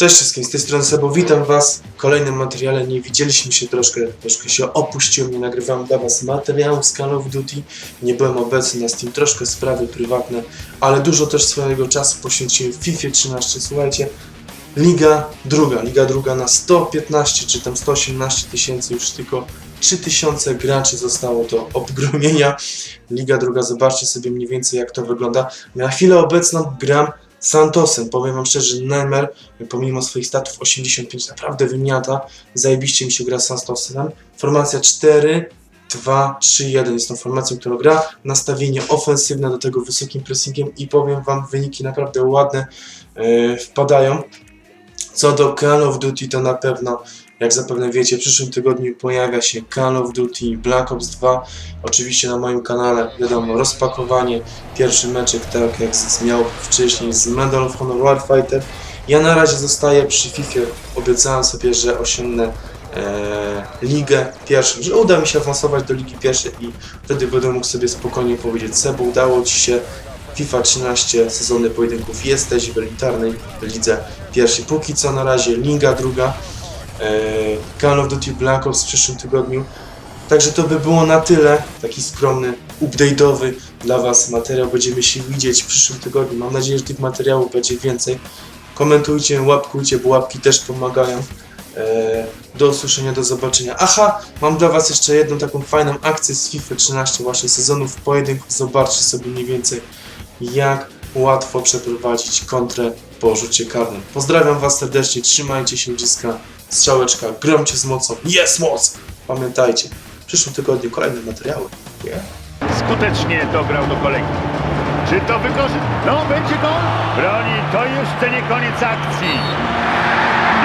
Cześć wszystkim, z tej strony Sebo, witam was w kolejnym materiale, nie widzieliśmy się troszkę, troszkę się opuściłem, nie nagrywałem dla was materiałów z Call of Duty, nie byłem obecny na Steam, troszkę sprawy prywatne, ale dużo też swojego czasu poświęciłem FIFA 13, słuchajcie, Liga druga, Liga druga na 115 czy tam 118 tysięcy, już tylko 3000 graczy zostało do obgromienia. Liga druga, zobaczcie sobie mniej więcej jak to wygląda. Na chwilę obecną gram Santosem, powiem wam szczerze, Neymar pomimo swoich statów 85 naprawdę wymiata, zajebiście mi się gra z Santosem. Formacja 4, 2, 3, 1 jest tą formacją, którą gra. Nastawienie ofensywne do tego wysokim pressingiem i powiem wam, wyniki naprawdę ładne e, wpadają. Co do Call of Duty, to na pewno, jak zapewne wiecie, w przyszłym tygodniu pojawia się Call of Duty Black Ops 2. Oczywiście na moim kanale, wiadomo, rozpakowanie, pierwszy meczek, tak jak miał wcześniej z Medal of Honor Warfighter. Ja na razie zostaję przy FIFA. Obiecałem sobie, że osiągnę e, ligę pierwszą, że uda mi się awansować do ligi pierwszej i wtedy będę mógł sobie spokojnie powiedzieć, Sebo, udało Ci się, FIFA 13, sezony pojedynków, jesteś w elitarnej lidze pierwszej. Póki co na razie liga druga, e, Call of Duty Black Ops w przyszłym tygodniu. Także to by było na tyle, taki skromny, update'owy dla Was materiał. Będziemy się widzieć w przyszłym tygodniu. Mam nadzieję, że tych materiałów będzie więcej. Komentujcie, łapkujcie, bo łapki też pomagają. E, Do usłyszenia, do zobaczenia. Aha, mam dla Was jeszcze jedną taką fajną akcję z FIFA 13, właśnie sezonów pojedynków. Zobaczcie sobie mniej więcej, jak łatwo przeprowadzić kontrę po rzucie karnym. Pozdrawiam Was serdecznie, trzymajcie się dziecka, strzałeczka, gromcie z mocą, jest moc! Pamiętajcie, w przyszłym tygodniu kolejne materiały. Yeah. skutecznie dograł do kolegi. Czy to wykorzy... No, będzie gol! Broni, to jeszcze nie koniec akcji.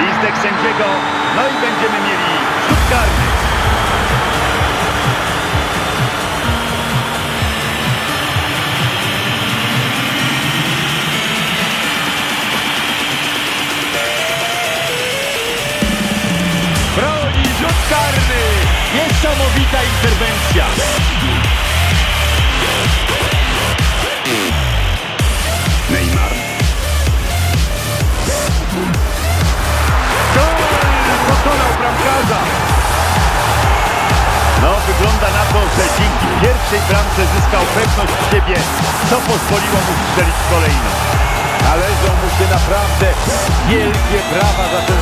Listek sędziego, no i będziemy mieli rzut karny. Broni, rzut karny! Niesamowita interwencja. Pierwszej bramce zyskał pewność siebie, co pozwoliło mu strzelić kolejną. Należą mu się naprawdę wielkie brawa za ten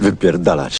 wypierdalać.